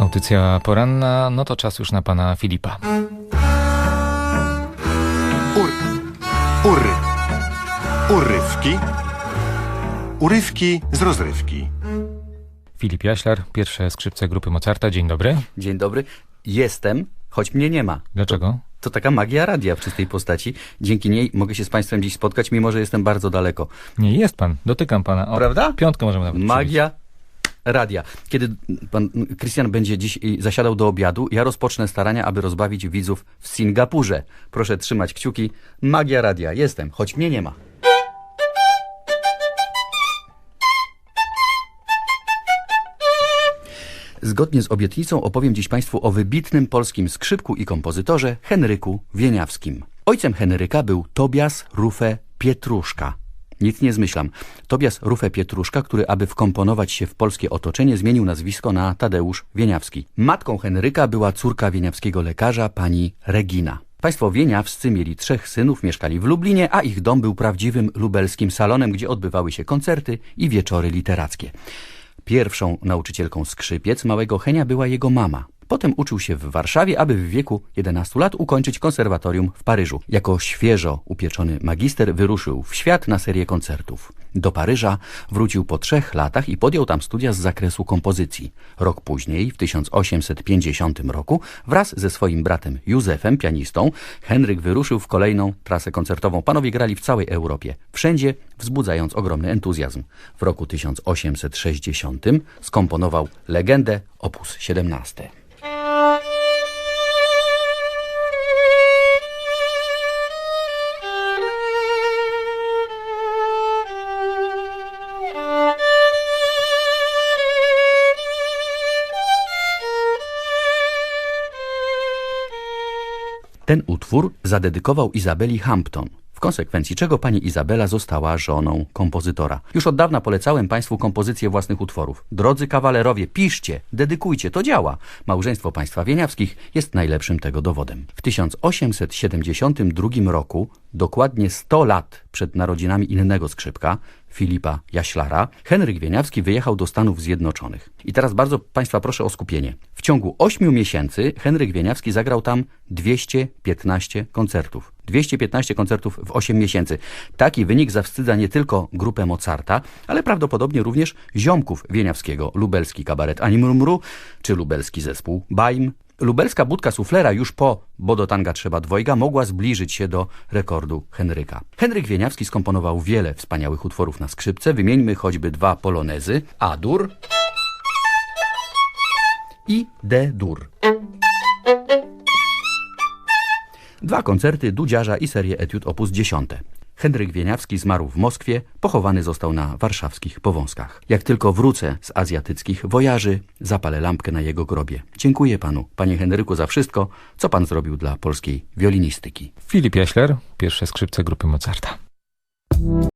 Audycja poranna, no to czas już na pana Filipa. Ur, ury, urywki, urywki z rozrywki. Filip Jaślar, pierwsze skrzypce grupy Mozarta. Dzień dobry. Dzień dobry. Jestem, choć mnie nie ma. Dlaczego? To taka magia radia w czystej postaci. Dzięki niej mogę się z Państwem dziś spotkać, mimo że jestem bardzo daleko. Nie, jest pan. Dotykam pana. O, Prawda? Piątkę możemy nawet Magia radia. Kiedy pan Krystian będzie dziś zasiadał do obiadu, ja rozpocznę starania, aby rozbawić widzów w Singapurze. Proszę trzymać kciuki. Magia radia. Jestem, choć mnie nie ma. Zgodnie z obietnicą opowiem dziś Państwu o wybitnym polskim skrzypku i kompozytorze Henryku Wieniawskim. Ojcem Henryka był Tobias Rufe Pietruszka. Nic nie zmyślam. Tobias Rufe Pietruszka, który aby wkomponować się w polskie otoczenie, zmienił nazwisko na Tadeusz Wieniawski. Matką Henryka była córka wieniawskiego lekarza, pani Regina. Państwo wieniawscy mieli trzech synów, mieszkali w Lublinie, a ich dom był prawdziwym lubelskim salonem, gdzie odbywały się koncerty i wieczory literackie. Pierwszą nauczycielką skrzypiec małego Henia była jego mama. Potem uczył się w Warszawie, aby w wieku 11 lat ukończyć konserwatorium w Paryżu. Jako świeżo upieczony magister wyruszył w świat na serię koncertów. Do Paryża wrócił po trzech latach i podjął tam studia z zakresu kompozycji. Rok później, w 1850 roku, wraz ze swoim bratem Józefem, pianistą, Henryk wyruszył w kolejną trasę koncertową. Panowie grali w całej Europie, wszędzie wzbudzając ogromny entuzjazm. W roku 1860 skomponował legendę op. 17. Ten utwór zadedykował Izabeli Hampton, w konsekwencji czego pani Izabela została żoną kompozytora. Już od dawna polecałem państwu kompozycję własnych utworów. Drodzy kawalerowie, piszcie, dedykujcie, to działa. Małżeństwo państwa Wieniawskich jest najlepszym tego dowodem. W 1872 roku, dokładnie 100 lat przed narodzinami innego skrzypka, Filipa Jaślara, Henryk Wieniawski wyjechał do Stanów Zjednoczonych. I teraz bardzo Państwa proszę o skupienie. W ciągu 8 miesięcy Henryk Wieniawski zagrał tam 215 koncertów. 215 koncertów w 8 miesięcy. Taki wynik zawstydza nie tylko grupę Mozarta, ale prawdopodobnie również ziomków Wieniawskiego, lubelski kabaret Animrumru, czy lubelski zespół Baim, Lubelska budka suflera już po Bo do tanga trzeba dwojga mogła zbliżyć się do rekordu Henryka. Henryk Wieniawski skomponował wiele wspaniałych utworów na skrzypce. Wymieńmy choćby dwa polonezy. A-dur i D-dur. Dwa koncerty Dudziarza i serię etiud op. 10. Henryk Wieniawski zmarł w Moskwie, pochowany został na warszawskich Powązkach. Jak tylko wrócę z azjatyckich wojaży, zapalę lampkę na jego grobie. Dziękuję panu, panie Henryku, za wszystko, co pan zrobił dla polskiej wiolinistyki. Filip Jaślar, pierwsze skrzypce grupy Mozarta.